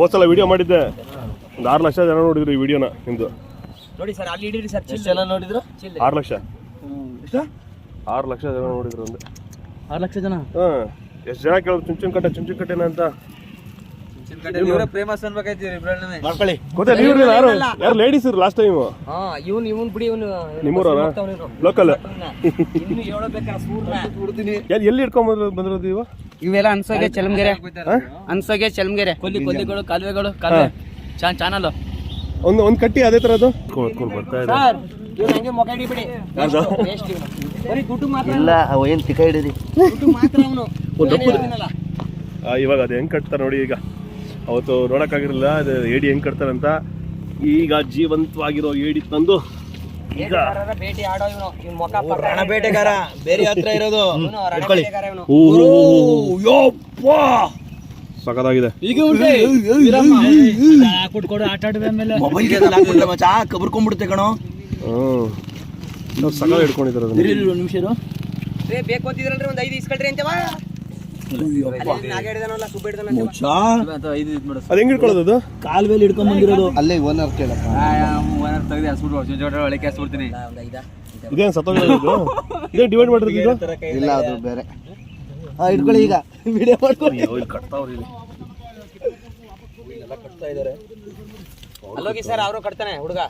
ಹೋದ್ಸಲ video ಮಾಡಿದ್ದೆ. ಒಂದು ಆರು ಲಕ್ಷ ಜನ ನೋಡಿದ್ರು ಈ ವಿಡಿಯೋನ ನಿಮ್ದು. ನೋಡಿ ಸರ್ ಅಲ್ಲಿ ಹಿಡೀರಿ ಸರ್ ಎಷ್ಟು ಜನ ನೋಡಿದ್ರು? ಆರು ಲಕ್ಷ. ಆರು ಲಕ್ಷ ಜನ ನೋಡಿದ್ರು ಒಂದು. ಆರು ಲಕ್ಷ ಜನ? ಹಾಂ. ಎಷ್ಟು ಜನ ಕೇಳೋದು ಚುಂಚುನ್ ಕಟ್ಟೆ ಅಂತ. ಕಟ್ಟೆನ ಅಂತ ಯಾರು? ಯಾರು ಲೇಡೀಸ್ ಇರು ಲಾಸ್ಟ್ ಟೈಮ್ ಹಾ ಇವನ್ ಇವನ್ ಬಿಡಿ ಇವನು ನಿಮ್ಮೂರವ್ರಾ? ಸೂರ್ನ ಎಲ್ಲಿ ಎಲ್ಲಿ ಇಟ್ಕೊಂಡ್ ಬಂದ್ರು ಬಂದಿರೋದು ಇವು ಇವೆಲ್ಲ ಅನ್ಸೋಗೆ ಚಲಮಗೆರೆ? ಅನ್ಸೋಗೆ ಚಲಮಗೆರೆ. ಕೊಲ್ಲಿ ಕೊಲ್ಲಿಗಳು ಕಾಲುವೆಗಳು ಕಾಲುವೆ. ಚಾನಲ್ ಒಂದು ಒಂದು ಕಟ್ಟಿ ಅದೇ ತರ ಅದು ಬರ್ತಾ ಇದೆ. ಇಲ್ಲ ಅವ ಏನ್ ತಿಕ್ಕ ಹಿಡೀರಿ? ಇವಾಗ ಅದು ಹೆಂಗ್ ಕಟ್ತಾರೆ ನೋಡಿ ಈಗ. ಅವತ್ತು ನೋಡೋಕ್ಕಾಗಿರಲಿಲ್ಲ ಅದು ಏಡಿ ಹೆಂಗ್ ಕಟ್ತಾರಂತ. ಈಗ ಜೀವಂತವಾಗಿರೋ ಏಡಿ ತಂದು ಈಗ ಭೇಟಿ ಆಡೋ ಇವನು. ಇವ್ನ ಮೊಕ ರಣ ಬೇಟೆಗಾರ ಬೇರೆ ಹತ್ರ ಇರೋದು. ಇವನು ರಣ ಬೇಟೆಗಾರ ಇವನು. ಸಖತ್ತಾಗಿದೆ. ಮೊಬೈಲ್ ಮಚಾ ಕಬರ್ಕೊಂಡ್ಬಿಡುತ್ತೆ ಕಣೋ. ಹ್ಮ್. ಸಕಾಲ ಹಿಡ್ಕೊಂಡಿದ್ದಾರೆ ಅದನ್ನ. ನಿಮಿಷ ಬೇಕು ಅಂತಿದ್ರಲ್ರಿ ಒಂದ್ ಐದು ಇಸ್ಕೊಳ್ರಿ ಅಂತವ ಅದು ಹೆಂಗ್ ಹಿಡ್ಕೊಳ್ಳೋದು ಅದು? ಮೇಲೆ ಹಿಡ್ಕೊಂಡ್ ಬಂದಿರೋದು. ಅಲ್ಲೇ ಓನರ್ ಕೇಳಪ್ಪ. ತೆಗೆದು ಹಸ್ಬಿಟ್ಟು ಒಳಗೆ ಹಸ್ಬಿಡ್ತೀನಿ. ಈಗ ಇದೇನು ಸತ್ತೋಗಿರೋದು ಇದೇ? ಡಿವೈಡ್ ಮಾಡಿರೋದು ಇದು? ಇಲ್ಲ ಅದು ಬೇರೆ. ಹಾ ಇಟ್ಕೊಳ್ಳಿ ಈಗ. ವಿಡಿಯೋ ಮಾಡ್ಕೊಳ್ಳಿ. ಅಯ್ಯೋ, ಇಲ್ಲಿ ಕಟ್ತಾವ್ರಿ ಇಲ್ಲಿ. ಅಲ್ಲೋಗಿ ಸರ್ ಅವರು ಕಟ್ತಾನೆ ಹುಡುಗ.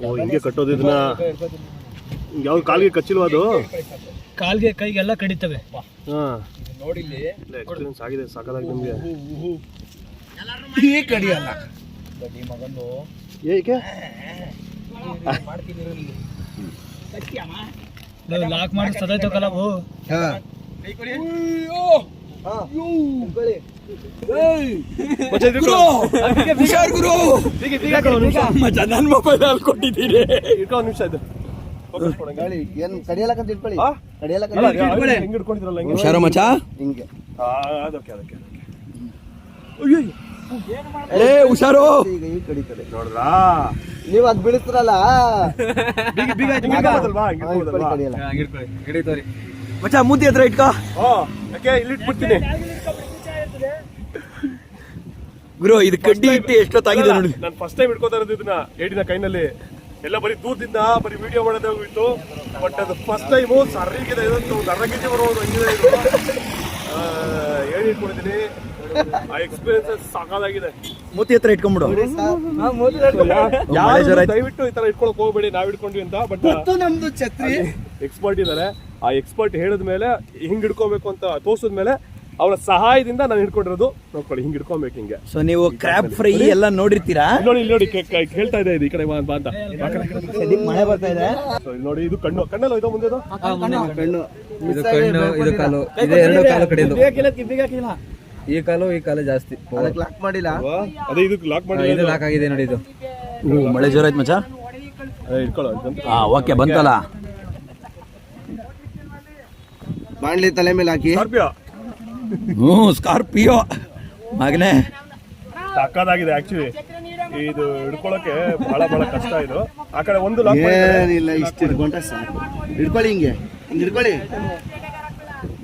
ಓ ಹಿಂಗೆ ಕಟ್ಟೋದು ಇದನ್ನ ಯಾವ ಕಾಲಿಗೆ ಕಚ್ಚಿಲ್ವಾ ಅದು? ಕಾಲ್ಗೆ ಕೈಗೆಲ್ಲ ಕಡಿತವೆ. ಹಾ. ನೋಡಿಲ್ಲಿ. ಎಕ್ಸ್ಪೀರಿಯನ್ಸ್ ಆಗಿದೆ ಸಾಕಾದಾಗ ನಿಮಗೆ. ಕಡಿಯಲ್ಲ. ಏಕೆ? ಲಾಕ್ ಮಾಡಿ ಹಾ. ಅವು ಮತ್ತೆ ಮೊಬೈಲ್ ಅಲ್ಲಿ ನಿಮಿಷ ಇದು. ಏನ್ ಕಡಿಯಲಕ್ಕಂತ ಇಟ್ಕೊಳ್ಳಿ. ಹೆಂಗ್ ಹುಷಾರ ಮಚ್ಚಾ? ಹಿಂಗೆ. ಆ, ಅದಕ್ಕೆ ಅದಕ್ಕೆ ಏ ಹುಷಾರು! ಈಗ ಕಡಿತದೆ ನೋಡ್ರಾ ನೀವು ಅದ್ ಬಿಡಿಸ್ರಲ್ಲ? ಬೀಗ ಮುದ್ದೆ ಹತ್ರ ಇಟ್ಕೋ. ಯಾಕೆ ಇಲ್ಲಿ ಇಟ್ಬಿಡ್ತೀನಿ. ಗುರು ಇದು ಕಡ್ಡಿ ಇಟ್ಟು ಎಷ್ಟೊತ್ತಾಗಿದೆ ನೋಡಿ. ನಾನು ಫಸ್ಟ್ ಟೈಮ್ ಇಟ್ಕೋತಾ ಇರೋದು ಇದನ್ನ ಏಡಿನ ಕೈನಲ್ಲಿ. ಎಲ್ಲ ಬರೀ ದೂರದಿಂದ ಬರೀ ವಿಡಿಯೋ ಮಾಡೋದೇ ಹೋಗಿತ್ತು ಬಟ್ ಅದು ಫಸ್ಟ್ ಟೈಮು ಸರಿಗಿದೆ ಇದಂತ ಒಂದು ಅರ್ಧ ಕೆಜಿ ಬರೋದು ಹಂಗಿದೆ ಇದು. ಆ, ಏಡಿ ಇಟ್ಕೊಂಡಿದ್ದೀನಿ. ಆ ಎಕ್ಸ್ಪೀರಿಯನ್ಸ್ ಸಾಕಾಗಿದೆ ಮುತ್ತಿ ಹತ್ರ ಇಟ್ಕೊಂಡ್ಬಿಡು. ದಯವಿಟ್ಟು ಈ ತರ ಇಟ್ಕೊಳಕ್ ಹೋಗ್ಬೇಡಿ ನಾವ್ ಇಟ್ಕೊಂಡ್ವಿ ಅಂತ ಬಟ್ ನಮ್ದು ಛತ್ರಿ. ಎಕ್ಸ್ಪರ್ಟ್ ಇದ್ದಾರೆ. ಆ ಎಕ್ಸ್ಪರ್ಟ್ ಹೇಳಿದ್ಮೇಲೆ ಹಿಂಗ್ ಹಿಡ್ಕೊಬೇಕು ಅಂತ ತೋರ್ಸಿದ ಮೇಲೆ ಅವರ ಸಹಾಯದಿಂದ ನಾನು ಹಿಡ್ಕೊಂಡಿರೋದು. ನೋಡ್ಕೊಳ್ಳಿ ಹಿಂಗ್ ಹಿಡ್ಕೊಬೇಕು ಹಿಂಗೆ. ಸೊ ನೀವು ಕ್ರಾಪ್ ಫ್ರೈ ಎಲ್ಲ ನೋಡಿರ್ತೀರಾ? ನೋಡಿ ಇಲ್ಲಿ ನೋಡಿ ಕೆ- ಕೆ- ಕೇಳ್ತಾ ಇದೆ ಇದು ಈ ಕಡೆ ಬಾ ಬಾ ಅಂತ. ಕಡೆ. ಮಳೆ ಬರ್ತಾ ಇದೆ. So, ಇಲ್ಲಿ ನೋಡಿ ಇದು ಕಣ್ಣು. ಕಣ್ಣಲ್ಲ ಇದು ಮುಂದೆ ಕಣ್ಣು. ಇದು ಕಣ್ಣು ಇದು ಕಾಲು. ಇದು ಎರಡು ಕಾಲು ಕಡೆಯದು. ಈ ಕಾಲು ಈ ಕಾಲು ಜಾಸ್ತಿ. ಅದಕ್ಕೆ ಲಾಕ್ ಮಾಡಿಲ್ಲ. ಅದೇ ಇದಕ್ಕೆ ಲಾಕ್ ಮಾಡಿ ಇದು ಲಾಕ್ ಆಗಿದೆ ನೋಡಿ ಇದು. ಮಳೆ ಜೋರಾಯ್ತು ಮಚ್ಚಾ? ಇಟ್ಕೊಳ್ಳೋ ಹಿಡ್ಕೊಳ್ಳೋ. ಹಾ ಓಕೆ ಬಂತಲ್ಲ. ಬಾಣ್ಲಿ ತಲೆ ಮೇಲೆ ಹಾಕಿ. ಸ್ಕಾರ್ಪಿಯೋ. ಹ್ಞೂ ಸ್ಕಾರ್ಪಿಯೋ. ಮಗನೇ. ಸಕ್ಕದಾಗಿದೆ ಆಕ್ಚುಲಿ ಇದು ಹಿಡ್ಕೊಳಕ್ಕೆ ಬಹಳ ಬಹಳ ಕಷ್ಟ ಇದು. ಆ ಕಡೆ ಒಂದು ಲಾಕ್ ಏನಿಲ್ಲ ಇಷ್ಟು ಹಿಡ್ಕೊಂಡ್ರೆ ಸಾಕು. ಹಿಡ್ಕೊಳ್ಳಿ ಹಿಂಗೆ. ಹಿಂಗೆ ಹಿಡ್ಕೊಳ್ಳಿ.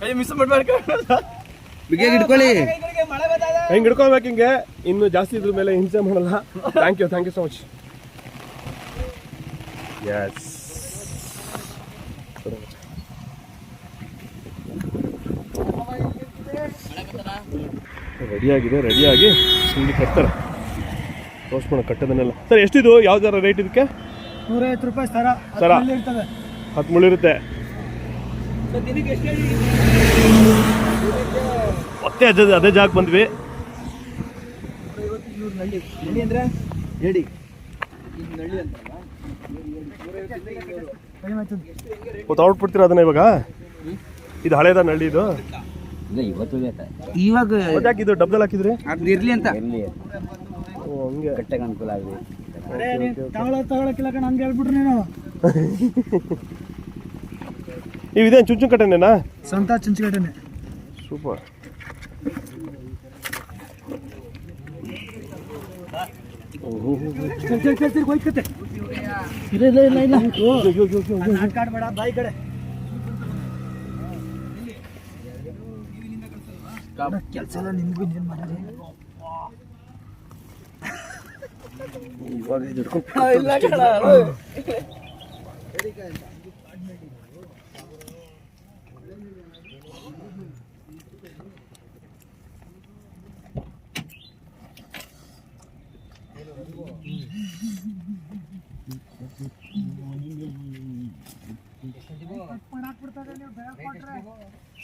ಕೈ ಮಿಸ್ ಮಾಡ್ಬೇಡ ಬಿಗಿಯಾಗಿ ಹಿಡ್ಕೊಳ್ಳಿ. ಹೆಂಗ್ ಹಿಡ್ಕೊಬೇಕು ಹಿಂಗೆ? ಇನ್ನು ಜಾಸ್ತಿ ಇದ್ರ ಮೇಲೆ ಹಿಂಸೆ ಮಾಡಲ್ಲ. Thank you thank you so much yes ರೆಡಿಯಾಗಿದೆ ರೆಡಿಯಾಗಿ ಇಲ್ಲಿ ಕಟ್ತಾರೆ. ತೋರಿಸ್ಕೊಂಡು ಕಟ್ಟೋದನ್ನೆಲ್ಲ. ಸರ್ ಎಷ್ಟಿದು? ಯಾವ್ದಾರ ರೇಟ್ ಇದಕ್ಕೆ? ನೂರೈವತ್ತು ರೂಪಾಯಿ ಸರ. ಸರ. ಹತ್ತು ಮುಳ್ಳಿರುತ್ತೆ ಮತ್ತೆ ಅದೇ ಅದೇ ಜಾಗ ಬಂದ್ವಿ. ಹೇಳಿ. ಔಟ್ಬಿಡ್ತೀರ ಅದನ್ನ ಇವಾಗ? ಇದು ಹಳೇದ ನಳ್ಳಿ ಇದು? ಇವಾಗ ಮತ್ತೆ ಇವಾಗ ಇದು ಡಬ್ದಲ್ಲಿ ಹಾಕಿದ್ರಿ? ಅದು ಇರ್ಲಿ ಅಂತ. ಓ ಹಂಗೆ. ಅನುಕೂಲ ಆಗಿದೆ ತಗೊಳ ತಗೊಳಕ್ಕಿಲ್ಲ ಕಣ ಹಂಗೆ ಹೇಳ್ಬಿಟ್ರು ನೀನು. ಚುಂಚು ಕಟ್ಟೆನೇನಾ? ಸ್ವಂತ ಸೂಪರ್. ಇಲ್ಲ ಇಲ್ಲ ಇಲ್ಲ ಇಲ್ಲ. ನಾಟಕ ಆಡ್ಬೇಡ ಬಾಯಿ ಕಡೆ. ಕೆಲಸ ಎಲ್ಲ ನಿನ್ಗೂ ಇನ್ನೇನ್ ಮಾಡೋದು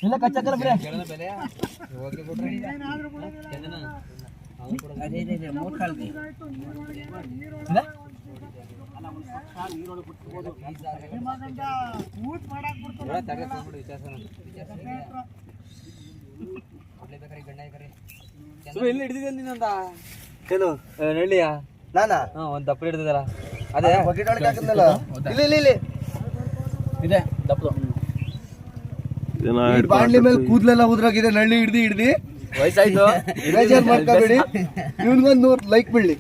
ಇಲ್ಲ ಕಚ್ಚಕ್ಕಲ್ಲ ಬಿಡ ಎಲ್ಲಿ ಹಿಡಿದಿದ್ದೆ ನೀನಂತ? ಏನು ನಳ್ಳಿಯ? ನಾನಾ? ಹಾ ಒಂದು ದಪ್ಪ ಹಿಡಿದಿದ್ದಲ್ಲ ಅದೇ ಬಕೆಟ್ ಒಳಗೆ ಹಾಕಿದ್ನಲ್ಲ. ಇಲ್ಲಿ ಇಲ್ಲಿ ಇಲ್ಲಿ. ಇದೆ ದಪ್ಪದು ಬಾಂಡ್ಲಿ ಮೇಲೆ ಕೂದಲೆಲ್ಲ ಉದ್ರಾಗಿದೆ ನಳ್ಳಿ ಹಿಡ್ದು ಹಿಡ್ದು. ಮಾಡ್ಕೋಬೇಡಿ. ಇವನ್ಗೊಂದು ನೂರು ಲೈಕ್ ಬಿಡ್ಲಿ.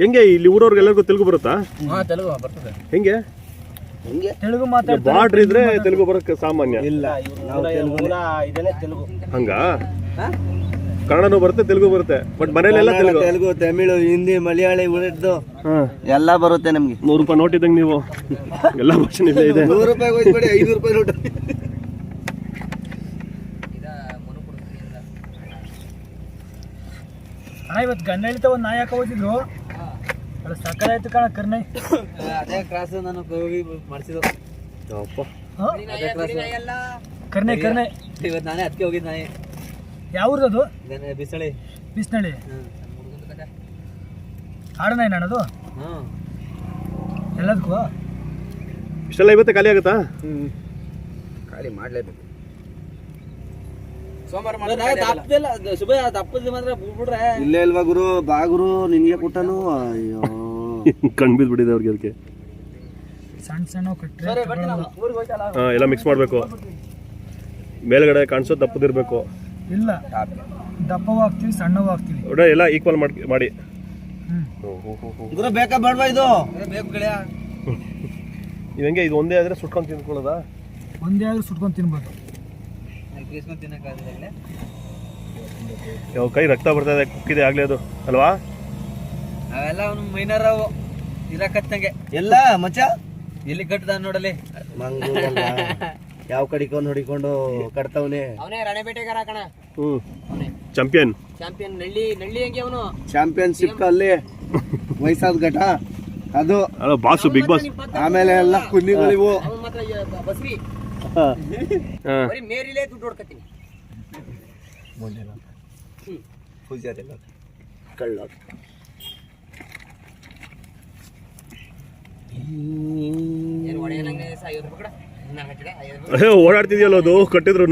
ಹೆಂಗೆ ಇಲ್ಲಿ ಊರವ್ರಿಗೆಲ್ಲರಿಗೂ ತೆಲುಗು ಬರುತ್ತಾ? ಹೆಂಗೆ? ತೆಲುಗು ಇದ್ರೆ ತೆಲುಗು ಬರಕ್ಕೆ ಸಾಮಾನ್ಯ. ಇಲ್ಲ ಹಂಗ? ಕನ್ನಡನೂ ಬರುತ್ತೆ ತೆಲುಗು ಬರುತ್ತೆ ಬಟ್ ಮನೇಲೆಲ್ಲ ತೆಲುಗು. ತೆಲುಗು ತಮಿಳು ಹಿಂದಿ ಮಲಯಾಳಿ ಉಳಿದು ಎಲ್ಲ ಬರುತ್ತೆ ನಮ್ಗೆ. ನೂರು ರೂಪಾಯಿ ನೋಟ್ ಇದ್ದಂಗೆ ನೀವು. ಎಲ್ಲ ಭಾಷೆ ಇಲ್ಲೇ ಇದೆ. ನೂರು ರೂಪಾಯಿ ಹೋಯ್ತು ಐನೂರು ರೂಪಾಯಿ ನೋಟ್. ಇವತ್ ಇವತ್ತು ಗಂಡ ಹೇಳ್ತಾ ಒಂದು ನಾಯಿ ಹಾಕ ಹೋಗಿದ್ರು ಅದು ಸಕ್ಕದಾಯ್ತು ಕಣ ಕರ್ನೈ ಅದೇ ಕ್ರಾಸ್ ನಾನು ಹೋಗಿ ಮಾಡಿಸಿದ್ರು ಕರ್ನೆ ಕರ್ನೈ ಇವತ್ತು ನಾನೇ ಅದಕ್ಕೆ ಹೋಗಿದ್ದು ನಾನು ಬಿಸಳಿ ಬಿಸ್ನಳ್ಳಿ. ಕಾಡನ ಏನದು ಎಲ್ಲದಕ್ಕೂ? ಇಷ್ಟೆಲ್ಲ ಇವತ್ತೆ ಖಾಲಿ ಆಗುತ್ತಾ? ಖಾಲಿ ಮಾಡ್ಲೇಬೇಕು. ಇಲ್ಲೇ ಇಲ್ವಾ ಗುರು? ಬಾ ಗುರು ನಿನ್ಗೆ ಕೊಟ್ಟನು. ಅಯ್ಯೋ. ಕಣ್ ಅವ್ರಿಗೆ ಅದಕ್ಕೆ. ಸಣ್ಣ ಸಣ್ಣ ಎಲ್ಲ ಮಿಕ್ಸ್ ಮಾಡಬೇಕು. ಮೇಲ್ಗಡೆ ಕಾಣಿಸೋ ದಪ್ಪದಿರ್ಬೇಕು ಇಲ್ಲ. ದಪ್ಪವಾಗ್ತೀವಿ ಸಣ್ಣವಾಗ್ತೀವಿ. ಒಳ್ಳೆ ಎಲ್ಲ ಈಕ್ವಲ್ ಮಾಡಿ ಮಾಡಿ. ಬೇಕಾ ಬೇಡವಾ ಇದು? ಬೇಕು ಗೆಳೆಯ. ಇದು ಹೆಂಗೆ ಇದು ಒಂದೇ ಆದ್ರೆ ಸುಟ್ಕೊಂಡು ತಿನ್ಕೊಳ್ಳೋದಾ? ಒಂದೇ ಆದ್ರೆ ಸುಟ್ಕೊಂಡು ತಿನ್ಬೋದು. ಕೇಸ್ಕೊಂಡು ತಿನ್ನಕ್ಕಾಗಲ್ಲ ಯಾವ ಕೈ ರಕ್ತ ಬರ್ತಾ ಇದೆ ಕುಕ್ಕಿದೆ ಆಗ್ಲೇ ಅದು ಅಲ್ವಾ? ಅವೆಲ್ಲ ಅವನು ಮೈನರ್ ಅವು ಇರಕತ್ತಂಗೆ. ಎಲ್ಲ ಮಚ್ಚ? ಎಲ್ಲಿ ಕಟ್ಟದ ನೋಡಲಿ. ಮಂಗೂರಲ್ಲ ಯಾವ ಕಡಿಕೊಂಡು ಹೊಡಿಕೊಂಡು ಕಟ್ತವನೆ? ಅವನೇ ರಣಬೇಟೆಗಾರ ಕಣ ಚಾಂಪಿಯನ್ ಚಾಂಪಿಯನ್ ನಳ್ಳಿ ನಳ್ಳಿ ಹೆಂಗೆ ಅವನು? ಚಾಂಪಿಯನ್ಶಿಪ್ ಅಲ್ಲಿ ವಯಸ್ಸಾದ ಘಟ. ಅದು. ಅಲ್ಲ ಬಾಸು ಬಿಗ್ ಬಾಸ್ ಆಮೇಲೆ ಎಲ್ಲ ಕುನ್ನಿಗಳಿವು ಅವನು ಮಾತ್ರ ಬಸ್ರಿ. ಬರೀ ಮೇರಿಲೇ ದುಡ್ಡು ಹೊಡ್ಕತ್ತೀನಿ ಕಳ್ಳ. ಓಡಾಡ್ತಿದ್ಯಲ್ಲ ಅದು ಕಟ್ಟಿದ್ರು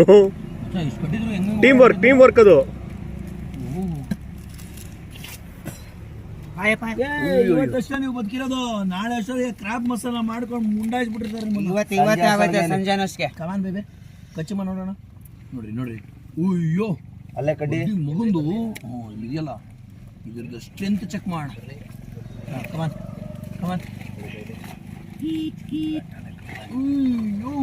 ಟೀಮ್ ವರ್ಕ್ ಟೀಮ್ ವರ್ಕ್ ಅದು. ನೀವು ಬದುಕಿರೋದು. ನಾಳೆ ಅಷ್ಟೊತ್ತಿಗೆ ಕ್ರಾಬ್ ಮಸಾಲ ಮಾಡ್ಕೊಂಡು ಮುಂಡಾಯಿಸ್ಬಿಟ್ಟಿರ್ತಾರೆ ಇವತ್ತು ಇವತ್ತು ಆಗುತ್ತೆ ಸಂಜೆ ಅನ್ನೋಷ್ಗೆ ಕಮಾನ್ ಬೇಬೆ ಕಚ್ಚಿ ನೋಡೋಣ. ನೋಡ್ರಿ ನೋಡ್ರಿ. ಅಯ್ಯೋ. ಅಲ್ಲೇ ಕಡ್ಡಿ ಮಗುಂದು. ಇದೆಯಲ್ಲ ಇದ್ರದ್ದು ಸ್ಟ್ರೆಂತ್ ಚೆಕ್ ಮಾಡ. ಕಮಾನ್ ಕಮಾನ್ ಅಯ್ಯೋ.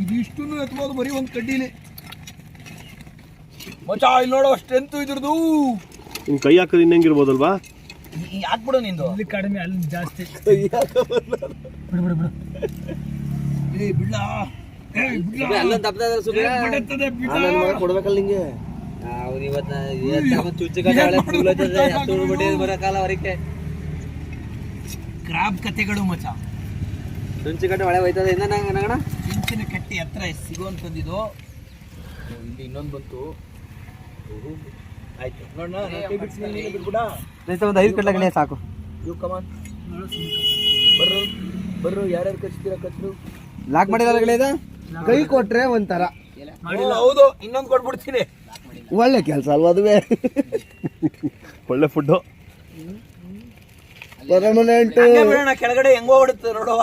ಇದಿಷ್ಟು ಎತ್ಬೋದು ಬರೀ ಒಂದು ಕಡ್ಡಿಲಿ. ಮಚ್ಚಾ ಇಲ್ಲಿ ನೋಡೋ ಸ್ಟ್ರೆಂತ್ ಇದ್ರದ್ದು. ನಿಮ್ ಕೈ ಹಾಕೋದು ಇನ್ನಂಗಿರ್ಬೋದಲ್ವಾ ಹಾಕ್ಬಿಡು ನಿಂದು. ಇಲ್ಲಿ ಕಡಿಮೆ ಅಲ್ಲಿ ಜಾಸ್ತಿ. ಬಿಡು ಬಿಡು ಬಿಡು. ಏ ಬಿಡ್ಲಾ. ಕೊಡ್ಬೇಕಲ್ಲ ನಿಂಗೆ? ಅವ್ನು ಇವತ್ತು ಚುಚ್ಚು ಕಟ್ಟಾಳೆ ಬರಕಾಲ ಅವರಿಗೆ. ಕ್ರಾಬ್ ಕತೆಗಳು ಮಚ್ಚ. ಚುಂಚು ಕಟ್ಟೆ ಒಳೆ ಹೋಯ್ತದೆ. ಇನ್ನ ನಂಗೆ ನಂಗಣ ಇಂಚಿನ ಕಟ್ಟಿ ಹತ್ರ ಸಿಗುವಂತಂದಿದ್ದು ಇಲ್ಲಿ ಇನ್ನೊಂದು ಬಂತು. ಆಯ್ತು. ನೋಡೋಣ ಒಂದು ಐದು ಕಟ್ಲ ಗೆಳೆಯ ಸಾಕು. ಯು ಕಮಾನ್ ಬರ್ರು ಬರ್ರು ಯಾರ್ಯಾರು ಕಚ್ತೀರಾ ಕಚ್ಚರು ಲಾಕ್ ಮಾಡಿದಾರ ಗೆಳೆಯದ ಕೈ ಕೊಟ್ರೆ ಒಂಥರ. ಹೌದು ಇನ್ನೊಂದು ಕೊಟ್ಬಿಡ್ತೀನಿ. ಒಳ್ಳೆ ಕೆಲಸ ಅಲ್ವಾ ಅದುವೇ? ಒಳ್ಳೆ ಫುಡ್ಡು ಪರ್ಮನೆಂಟ್. ಕೆಳಗಡೆ ಹೆಂಗೋ ಓಡುತ್ತೆ ನೋಡುವ.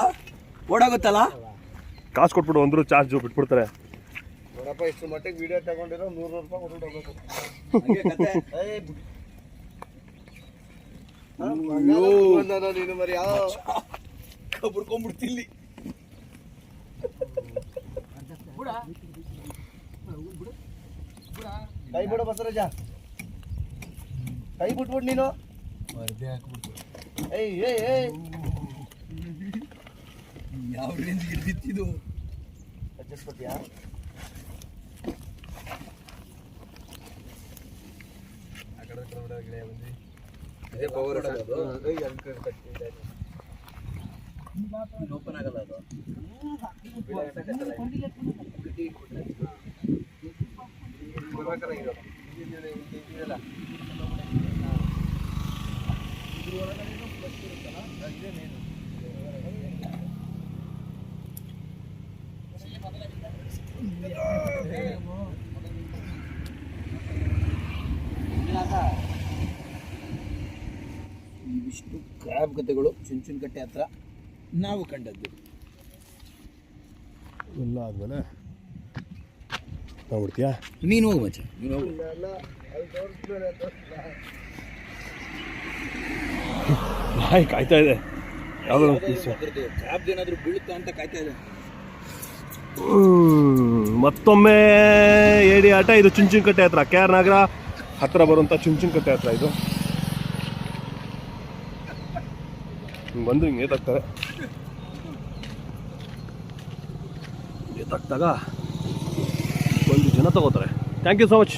ಓಡೋಗುತ್ತಲ್ಲ? ಕಾಸು ಕೊಟ್ಬಿಡು ಅಂದ್ರು ಚಾರ್ಜ್ ಬಿಟ್ಬಿಡ್ತಾರೆ. ನೋಡಪ್ಪ ಇಷ್ಟು ಮಟ್ಟಿಗೆ ವಿಡಿಯೋ ತಗೊಂಡಿರೋ ನೂರು ರೂಪಾಯಿ ಕೊಟ್ಟು ಹೋಗ್ಬೇಕು. ನೀನು ಮರಿ ಯಾವ ಕಬ್ಬಿಡ್ಕೊಂಡ್ಬಿಡ್ತಿಲ್ಲಿ ಕೈ ಬಿಡು ಬಸರಾಜ ಕೈ ಬಿಟ್ಬಿಡು ನೀನು. ಏಯ್ ಏಯ್ ಏಯ್. ಯಾವ ರೇಂಜ್ ಹಿಡಿದಿತ್ತಿದು ಅಡ್ಜಸ್ಟ್ ಕೊಟ್ಟಿಯಾ ಇದೇ ಪವರ್ ಓಪನ್ ಆಗಲ್ಲ ಅದು ಇವಿಷ್ಟು ಕ್ರಾಬ್ ಕಥೆಗಳು ಚುಂಚುನಕಟ್ಟೆ ಹತ್ರ ನಾವು ಕಂಡದ್ದು. ಎಲ್ಲ ಆದ್ಮೇಲೆ ನೋಡ್ತೀಯಾ ನೀನು ಹೋಗು ಮಚ್ಚ ನೀನು ಹೋಗು. ಕಾಯ್ತಾ ಇದೆ. ಯಾವುದೋ ಪೀಸು ಏನಾದರೂ ಏನಾದ್ರು ಬೀಳುತ್ತಾ ಅಂತ ಕಾಯ್ತಾ ಇದೆ. ಮತ್ತೊಮ್ಮೆ ಏಡಿ ಆಟ ಇದು ಚುಂಚುನಕಟ್ಟೆ ಹತ್ರ. ಕೆ ಆರ್ ನಗರ ಹತ್ರ ಬರುವಂಥ ಚುಂಚುನಕಟ್ಟೆ ಹತ್ರ ಇದು. ಹಿಂಗ್ ಬಂದು ಹಿಂಗೆ ಏತಾಗ್ತಾರೆ ಏತಾಗ್ತಾಗ ಒಂದು ಜನ ತಗೋತಾರೆ. Thank you so much